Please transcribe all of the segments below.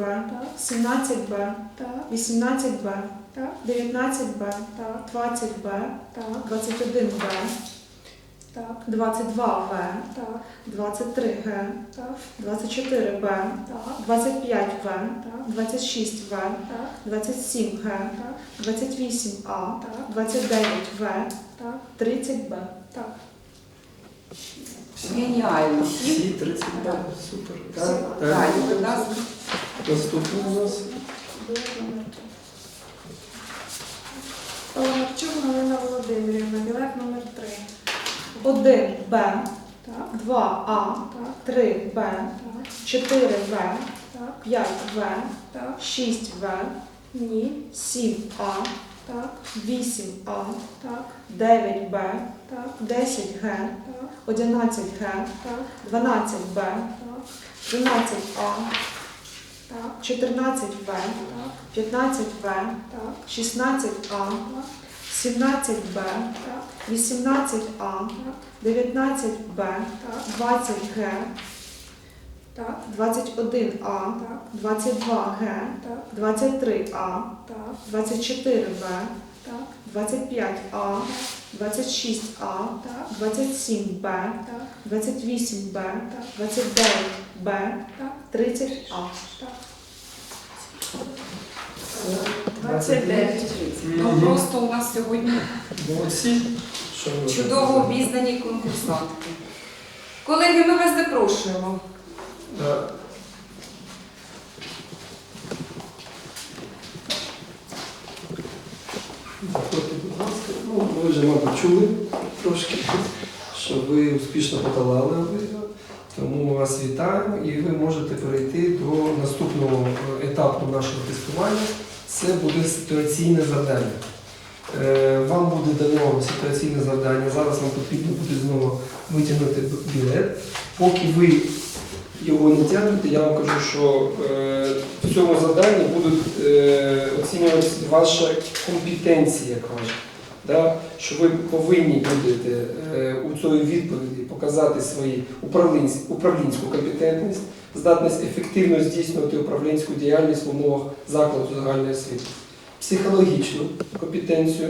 так, 17Б, 18Б, 19Б, 20Б, 21Б, 22В, 23Г, 24Б, 25В, 26В, 27Г, 28А, 29В, 30Б. так. Геніально. Всі 30 Так. Супер. Все. Так, так. будь ласка. Наступний у нас. Паламарчук Галина Володимирівна, білет номер 3. 1Б, Так, 2А, так, 3Б, так, 4В, так, 5В, так, 6В, ні, 7А, так, 8А, так, 9Б, так, 10Г, так, 11Г, так, 12Б, так, 13А, так, 14В, так, 15В, так, 16А, 17Б, так, 18А, 19Б, 20Г, так, 21А, так, 22Г, так, 23А, так, 24В, так, 25А, 26А, так, 27Б, так, 28Б, 29Б, так, 30А. так. 29. Ну просто у нас сьогодні Молодці. Що ви чудово обізнані конкурсантки. Колеги, ми вас запрошуємо. Заходьте, ласка. Ну, ви вже, мабуть, чули трошки, що ви успішно подолали обидва. Тому ми вас вітаємо і ви можете перейти до наступного е, етапу нашого тестування. Це буде ситуаційне завдання. Е, Вам буде дано ситуаційне завдання. Зараз вам потрібно буде знову витягнути білет. Поки ви його не тягнете, я вам кажу, що е, в цьому завданні будуть е, оцінюватися ваша компетенція, як кажуть. Да? Що ви повинні будете е, у цій відповіді показати свою управлінсь- управлінську компетентність, здатність ефективно здійснювати управлінську діяльність в умовах закладу загальної освіти, психологічну компетенцію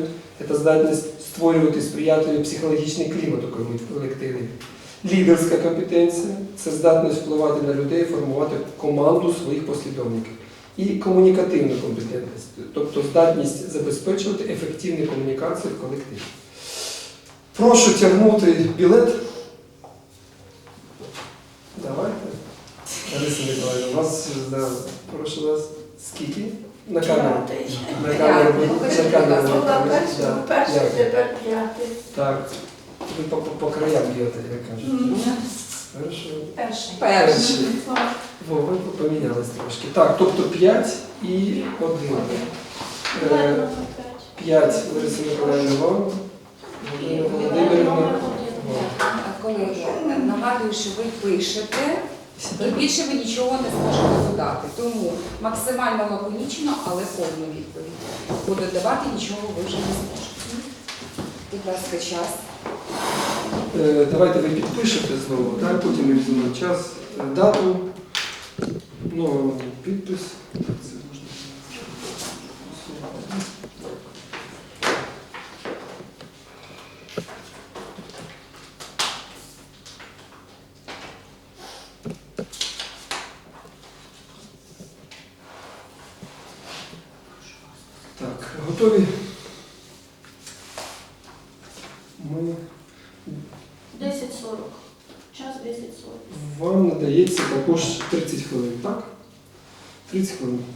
це здатність створювати сприятливий психологічний клімат у колективі. Лідерська компетенція це здатність впливати на людей, формувати команду своїх послідовників. І комунікативна компетентність, тобто здатність забезпечувати ефективну комунікацію в колективі. Прошу тягнути білет. Давайте. Лариса Миколаївна, у вас да, прошу вас скільки? На камеру. На камеру. На камеру. Перший, тепер п'ятий. Так. Ви по, по, по краям б'єте, як кажуть. Хорошо. Перший. Перший. Во, ви помінялись трошки. Так, тобто 5 і 1. Е, 5 Лариса Миколаївна вам. Володимирівна. Колеги, нагадую, що ви пишете і більше ви нічого не зможете додати. Тому максимально лаконічно, але повну відповідь. Бо додавати нічого ви вже не зможете. Будь ласка, час. Е, Давайте ви підпишете знову, так? потім ми візьмемо час, е, дату, ну, підпис. Так, готові? peaceful